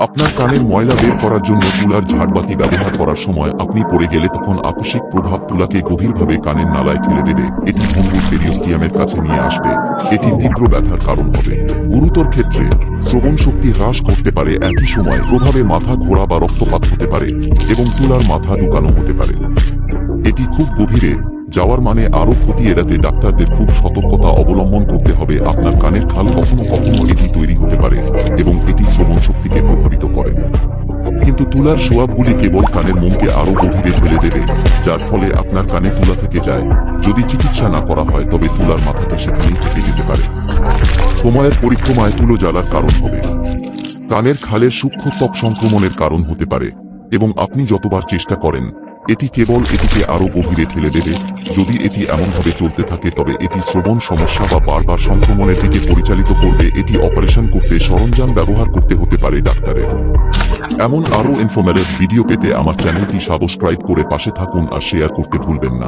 আপনার কানের ময়লা বের করার জন্য তুলার ঝাড়বাতি ব্যবহার করার সময় আপনি পড়ে গেলে তখন আকস্মিক প্রভাব তুলাকে গভীরভাবে কানের নালায় ঠেলে দেবে। এটি ভঙ্গুর পেরিওস্টিয়ামের কাছে নিয়ে আসবে। এটি তীব্র ব্যথার কারণ হবে। গুরুতর ক্ষেত্রে শ্রবণ শক্তি হ্রাস করতে পারে একই সময়। প্রভাবে মাথা ঘোরা বা রক্তপাত হতে পারে এবং তুলার মাথা ঢুকানো হতে পারে। এটি খুব গভীরে যাওয়ার মানে আরও ক্ষতি এড়াতে ডাক্তারদের খুব সতর্কতা অবলম্বন করতে হবে। আপনার কানের খাল কখনো কখনো এটি তৈরি হতে পারে এবং এটি শ্রবণ শক্তিকে কিন্তু তুলার সোয়াবগুলি কেবল কানের মোমকে আরও গভীরে ঠেলে দেবে, যার ফলে আপনার কানে তুলা থেকে যায়। যদি চিকিৎসা না করা হয়, তবে তুলার মাথাটা সেখানেই থেকে যেতে পারে। সময়ের পরিক্রমায় তুলো জ্বালার কারণ হবে। কানের খালের সূক্ষ্ম ত্বক সংক্রমণের কারণ হতে পারে, এবং আপনি যতবার চেষ্টা করেন, এটি কেবল এটিকে আরও গভীরে ঠেলে দেবে। যদি এটি এমনভাবে চলতে থাকে, তবে এটি শ্রবণ সমস্যা বা বারবার সংক্রমণের দিকে পরিচালিত করবে। এটি অপারেশন করতে সরঞ্জাম ব্যবহার করতে হতে পারে ডাক্তারের। এমন আরও ইনফরমেটিভ ভিডিও পেতে আমার চ্যানেলটি সাবস্ক্রাইব করে পাশে থাকুন আর শেয়ার করতে ভুলবেন না।